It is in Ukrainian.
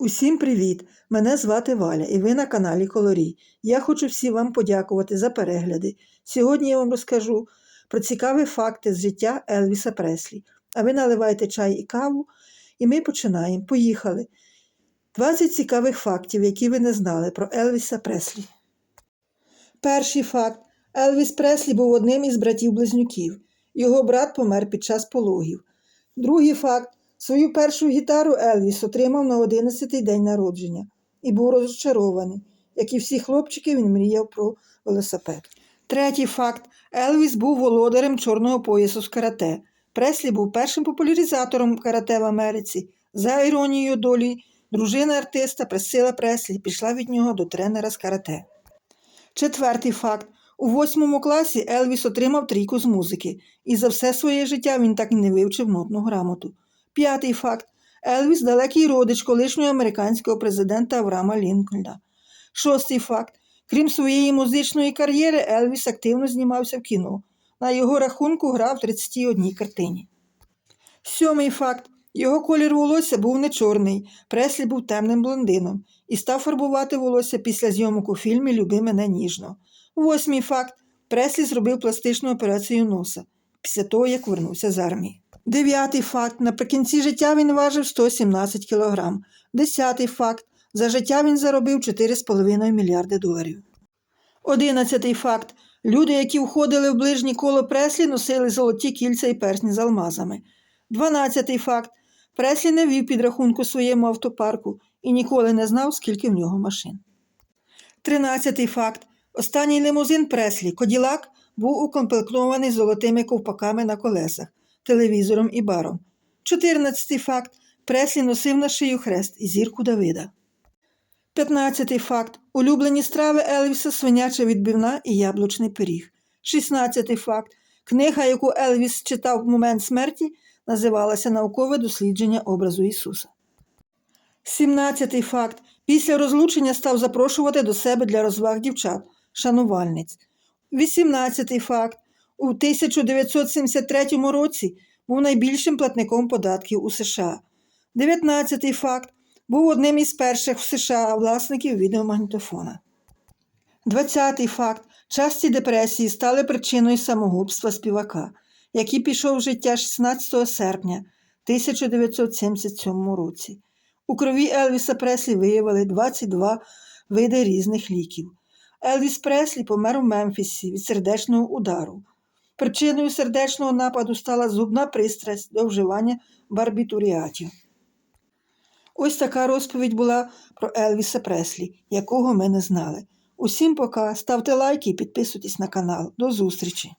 Усім привіт! Мене звати Валя і ви на каналі Колорій. Я хочу всім вам подякувати за перегляди. Сьогодні я вам розкажу про цікаві факти з життя Елвіса Преслі. А ви наливайте чай і каву, і ми починаємо. Поїхали! 20 цікавих фактів, які ви не знали про Елвіса Преслі. Перший факт. Елвіс Преслі був одним із братів-близнюків. Його брат помер під час пологів. Другий факт. Свою першу гітару Елвіс отримав на 11-й день народження і був розчарований. Як і всі хлопчики, він мріяв про велосипед. Третій факт. Елвіс був володарем чорного поясу з карате. Преслі був першим популяризатором карате в Америці. За іронією долі, дружина артиста Пресила Преслі пішла від нього до тренера з карате. Четвертий факт. У восьмому класі Елвіс отримав трійку з музики, і за все своє життя він так і не вивчив нотну грамоту. П'ятий факт. Елвіс далекий родич колишнього американського президента Авраама Лінкольна. Шостий факт. Крім своєї музичної кар'єри, Елвіс активно знімався в кіно. На його рахунку грав в 31 картині. Сьомий факт. Його колір волосся був не чорний, Преслі був темним блондином і став фарбувати волосся після зйомок у фільмі Люби мене ніжно. Восьмий факт. Преслі зробив пластичну операцію носа після того, як вернувся з армії. Дев'ятий факт. Наприкінці життя він важив 117 кг. Десятий факт. За життя він заробив 4,5 мільярди доларів. Одинадцятий факт. Люди, які входили в ближнє коло Преслі, носили золоті кільця і персні з алмазами. Дванадцятий факт. Преслі не вів підрахунку своєму автопарку і ніколи не знав, скільки в нього машин. Тринадцятий факт. Останній лимузин Преслі, Коділак, був укомплектований золотими ковпаками на колесах, телевізором і баром. Чотирнадцятий факт. Преслі носив на шию хрест і зірку Давида. П'ятнадцятий факт. Улюблені страви Елвіса свиняча відбивна і яблучний пиріг. Шістнадцятий факт. Книга, яку Елвіс читав в момент смерті, називалася Наукове дослідження образу Ісуса. Сімнадцятий факт. Після розлучення став запрошувати до себе для розваг дівчат, шанувальниць. Вісімнадцятий факт. У 1973 році був найбільшим платником податків у США. Дев'ятнадцятий факт. Був одним із перших в США власників відеомагнітофона. Двадцятий факт. Часті депресії стали причиною самогубства співака, який пішов в життя 16 серпня 1977 році. У крові Елвіса Преслі виявили 22 види різних ліків. Елвіс Преслі помер у Мемфісі від сердечного удару. Причиною сердечного нападу стала зубна пристрасть до вживання барбітуріатів. Ось така розповідь була про Елвіса Преслі, якого ми не знали. Усім пока, ставте лайки і підписуйтесь на канал. До зустрічі!